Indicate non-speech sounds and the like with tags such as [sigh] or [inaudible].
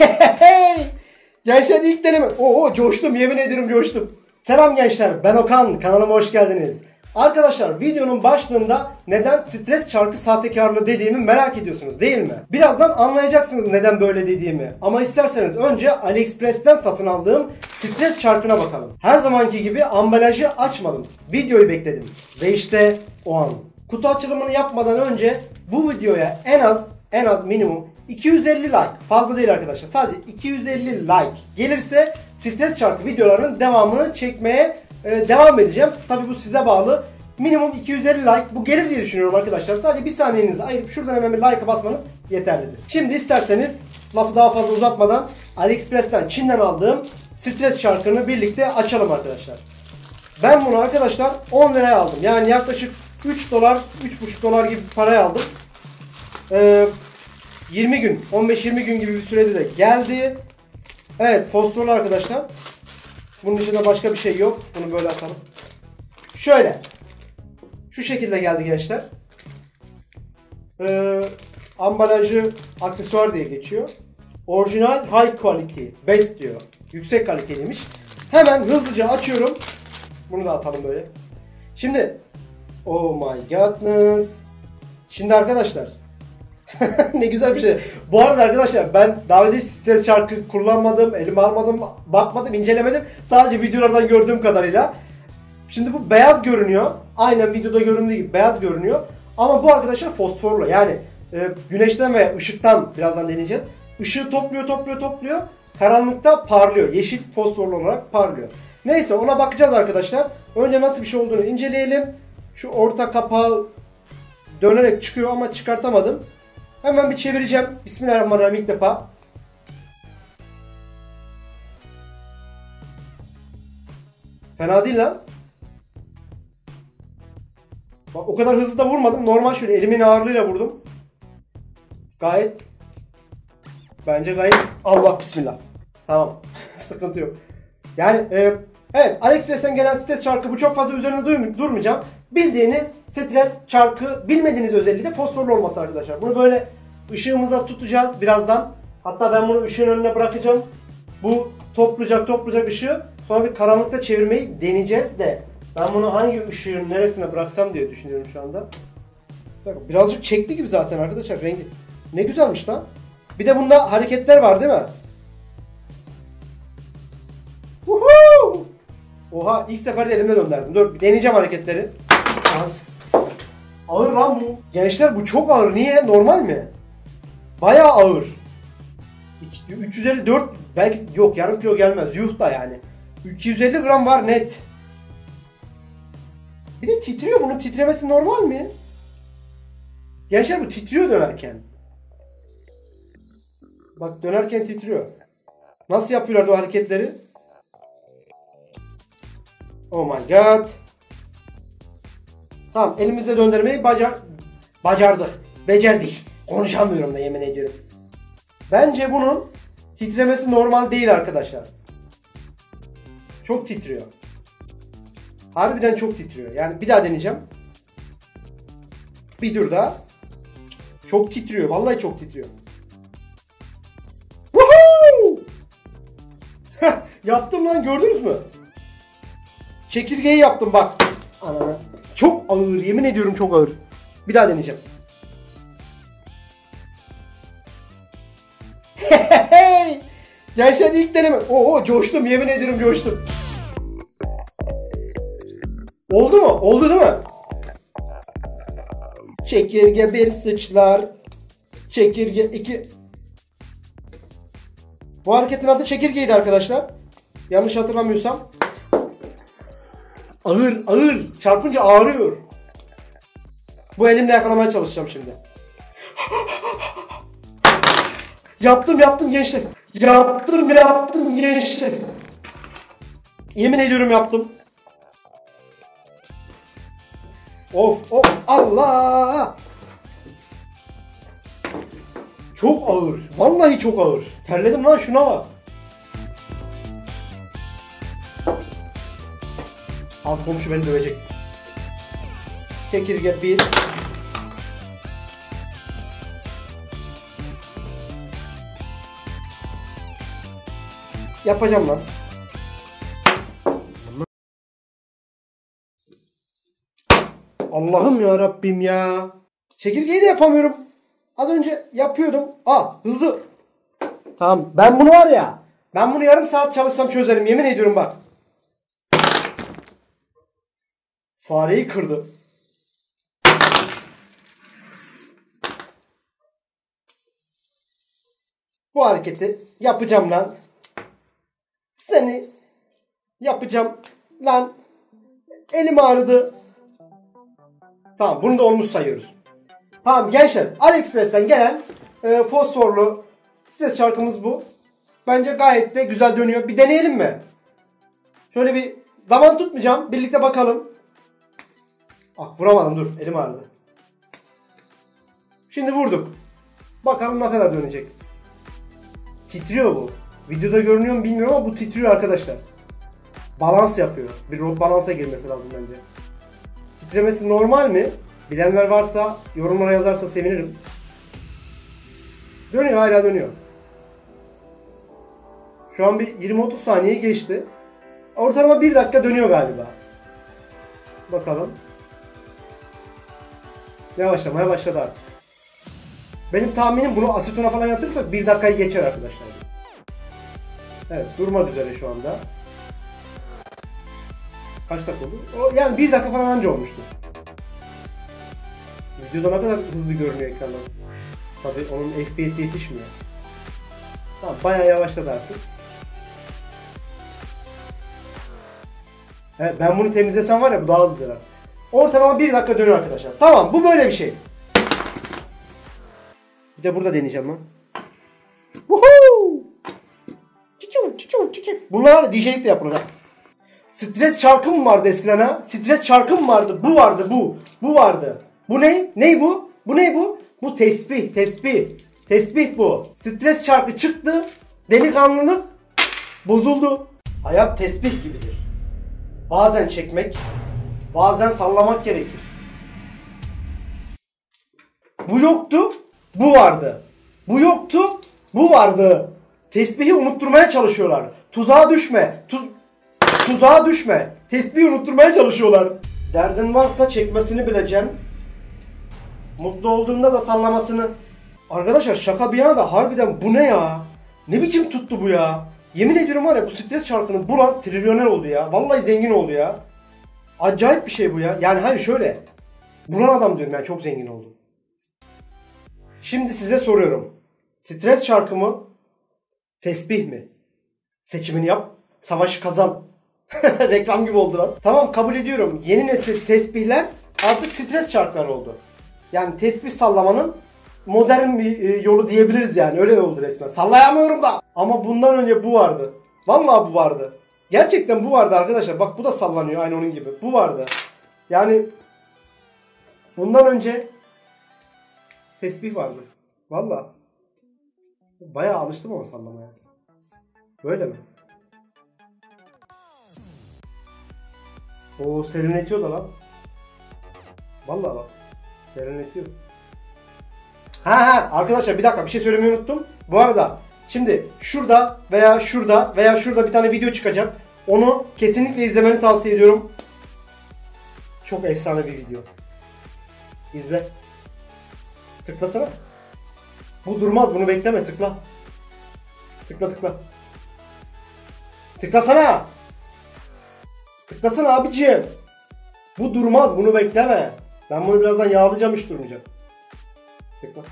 [laughs] Gençler ilk deneme. Oo coştum yemin ederim coştum. Selam gençler ben Okan kanalıma hoş geldiniz. Arkadaşlar videonun başlığında neden stres çarkı sahtekarlığı dediğimi merak ediyorsunuz değil mi? Birazdan anlayacaksınız neden böyle dediğimi. Ama isterseniz önce AliExpress'ten satın aldığım stres çarkına bakalım. Her zamanki gibi ambalajı açmadım. Videoyu bekledim. Ve işte o an. Kutu açılımını yapmadan önce bu videoya en az en az minimum 250 like. Fazla değil arkadaşlar. Sadece 250 like gelirse stres çarkı videolarının devamını çekmeye e, devam edeceğim. Tabi bu size bağlı. Minimum 250 like bu gelir diye düşünüyorum arkadaşlar. Sadece bir saniyenizi ayırıp şuradan hemen bir like'a basmanız yeterlidir. Şimdi isterseniz lafı daha fazla uzatmadan AliExpress'ten Çin'den aldığım stres çarkını birlikte açalım arkadaşlar. Ben bunu arkadaşlar 10 liraya aldım. Yani yaklaşık 3 dolar, 3,5 dolar gibi paraya aldım. Ee, 20 gün, 15-20 gün gibi bir sürede de geldi. Evet, fosforlu arkadaşlar. Bunun dışında başka bir şey yok. Bunu böyle atalım. Şöyle. Şu şekilde geldi gençler. Ee, ambalajı aksesuar diye geçiyor. Orijinal high quality. Best diyor. Yüksek kaliteliymiş. Hemen hızlıca açıyorum. Bunu da atalım böyle. Şimdi Oh my godness. Şimdi arkadaşlar [laughs] ne güzel bir şey. Bu arada arkadaşlar ben daha önce stres şarkı kullanmadım, elime almadım, bakmadım, incelemedim. Sadece videolardan gördüğüm kadarıyla. Şimdi bu beyaz görünüyor. Aynen videoda göründüğü gibi beyaz görünüyor. Ama bu arkadaşlar fosforlu. Yani e, güneşten ve ışıktan birazdan deneyeceğiz. Işığı topluyor, topluyor, topluyor. Karanlıkta parlıyor. Yeşil fosforlu olarak parlıyor. Neyse ona bakacağız arkadaşlar. Önce nasıl bir şey olduğunu inceleyelim. Şu orta kapağı dönerek çıkıyor ama çıkartamadım. Hemen bir çevireceğim. Bismillahirrahmanirrahim ilk defa. Fena değil lan. Bak o kadar hızlı da vurmadım. Normal şöyle elimin ağırlığıyla vurdum. Gayet bence gayet Allah bismillah. Tamam. [laughs] Sıkıntı yok. Yani e, evet AliExpress'ten gelen stres çarkı bu çok fazla üzerine durmayacağım. Bildiğiniz stres çarkı bilmediğiniz özelliği de fosforlu olması arkadaşlar. Bunu böyle ışığımıza tutacağız birazdan. Hatta ben bunu ışığın önüne bırakacağım. Bu toplayacak toplayacak ışığı. Sonra bir karanlıkta çevirmeyi deneyeceğiz de. Ben bunu hangi ışığın neresine bıraksam diye düşünüyorum şu anda. Bak, birazcık çekti gibi zaten arkadaşlar rengi. Ne güzelmiş lan. Bir de bunda hareketler var değil mi? Oha ilk seferde elimde döndürdüm. Dur deneyeceğim hareketleri. Az. Ağır lan bu. Gençler bu çok ağır. Niye? Normal mi? Bayağı ağır. 354 belki yok yarım kilo gelmez. Yuh da yani. 250 gram var net. Bir de titriyor. Bunun titremesi normal mi? Gençler bu titriyor dönerken. Bak dönerken titriyor. Nasıl yapıyorlar o hareketleri? Oh my god. Tamam elimizle döndürmeyi baca bacardık. Becerdik. Konuşamıyorum da yemin ediyorum. Bence bunun titremesi normal değil arkadaşlar. Çok titriyor. Harbiden çok titriyor. Yani bir daha deneyeceğim. Bir dur daha. Çok titriyor. Vallahi çok titriyor. [laughs] Yaptım lan gördünüz mü? Çekirgeyi yaptım bak. Anana. Çok ağır yemin ediyorum çok ağır. Bir daha deneyeceğim. Gençler ilk deneme. Oo coştum yemin ediyorum coştum. Oldu mu? Oldu değil mi? Çekirge bir sıçlar. Çekirge iki. Bu hareketin adı çekirgeydi arkadaşlar. Yanlış hatırlamıyorsam. Ağır ağır. Çarpınca ağrıyor. Bu elimle yakalamaya çalışacağım şimdi. yaptım yaptım gençler. Yaptım yaptım gençler. Yemin ediyorum yaptım. Of of Allah. Çok ağır. Vallahi çok ağır. Terledim lan şuna bak. Alt komşu beni dövecek. Çekirge bir. Yapacağım lan. Allah'ım ya Rabbim ya. Çekirgeyi de yapamıyorum. Az önce yapıyordum. Aa hızlı. Tamam ben bunu var ya. Ben bunu yarım saat çalışsam çözerim. Yemin ediyorum bak. Fareyi kırdı. Bu hareketi yapacağım lan. Seni yapacağım lan. Elim ağrıdı. Tamam bunu da olmuş sayıyoruz. Tamam gençler AliExpress'ten gelen e, fosforlu stres şarkımız bu. Bence gayet de güzel dönüyor. Bir deneyelim mi? Şöyle bir zaman tutmayacağım. Birlikte bakalım. Ah vuramadım dur. Elim ağrıdı. Şimdi vurduk. Bakalım ne kadar dönecek. Titriyor bu. Videoda görünüyor mu bilmiyorum ama bu titriyor arkadaşlar. Balans yapıyor. Bir rock balansa girmesi lazım bence. Titremesi normal mi? Bilenler varsa yorumlara yazarsa sevinirim. Dönüyor hala dönüyor. Şu an bir 20-30 saniye geçti. Ortalama 1 dakika dönüyor galiba. Bakalım. Yavaşlamaya başladı artık. Benim tahminim bunu asetona falan yatırırsak 1 dakikayı geçer arkadaşlar. Evet durmak üzere şu anda. Kaç dakika oldu? O, yani 1 dakika falan anca olmuştu. Videoda ne kadar hızlı görünüyor ekrandan. Tabi onun FPS yetişmiyor. Tamam bayağı yavaşladı artık. Evet ben bunu temizlesem var ya bu daha hızlı döner. Ortalama 1 dakika dönüyor arkadaşlar. Tamam bu böyle bir şey. Bir de burada deneyeceğim lan. Bunlar DJ'lik de yapılacak. Stres şarkı mı vardı eskiden ha? Stres şarkı mı vardı? Bu vardı bu. Bu vardı. Bu ne? Ney bu? Bu ne bu? Bu tesbih, tesbih. Tesbih bu. Stres şarkı çıktı. Delikanlılık bozuldu. Hayat tesbih gibidir. Bazen çekmek, bazen sallamak gerekir. Bu yoktu, bu vardı. Bu yoktu, bu vardı. Tesbihi unutturmaya çalışıyorlar. Tuzağa düşme. Tuz tuzağa düşme. Tesbihi unutturmaya çalışıyorlar. Derdin varsa çekmesini bileceksin. Mutlu olduğunda da sallamasını. Arkadaşlar şaka bir yana da harbiden bu ne ya? Ne biçim tuttu bu ya? Yemin ediyorum var ya bu stres şarkını bulan trilyoner oldu ya. Vallahi zengin oldu ya. Acayip bir şey bu ya. Yani hayır şöyle. Bulan adam diyorum yani çok zengin oldu. Şimdi size soruyorum. Stres şarkı mı? Tesbih mi? Seçimini yap. Savaşı kazan. [laughs] Reklam gibi oldu lan. Tamam kabul ediyorum. Yeni nesil tesbihler artık stres şarkılar oldu. Yani tesbih sallamanın modern bir e, yolu diyebiliriz yani. Öyle oldu resmen. Sallayamıyorum da. Ama bundan önce bu vardı. Vallahi bu vardı. Gerçekten bu vardı arkadaşlar. Bak bu da sallanıyor aynı onun gibi. Bu vardı. Yani bundan önce tesbih vardı. Vallahi. Bayağı alıştım ama sallamaya. Böyle mi? O serinletiyor da lan. Vallahi bak. Serinletiyor. Ha ha arkadaşlar bir dakika bir şey söylemeyi unuttum. Bu arada şimdi şurada veya şurada veya şurada bir tane video çıkacak. Onu kesinlikle izlemeni tavsiye ediyorum. Çok efsane bir video. İzle. Tıklasana. Bu durmaz bunu bekleme tıkla. Tıkla tıkla. Tıklasana. Tıklasana abiciğim. Bu durmaz bunu bekleme. Ben bunu birazdan yağlayacağım hiç durmayacak. Tıkla.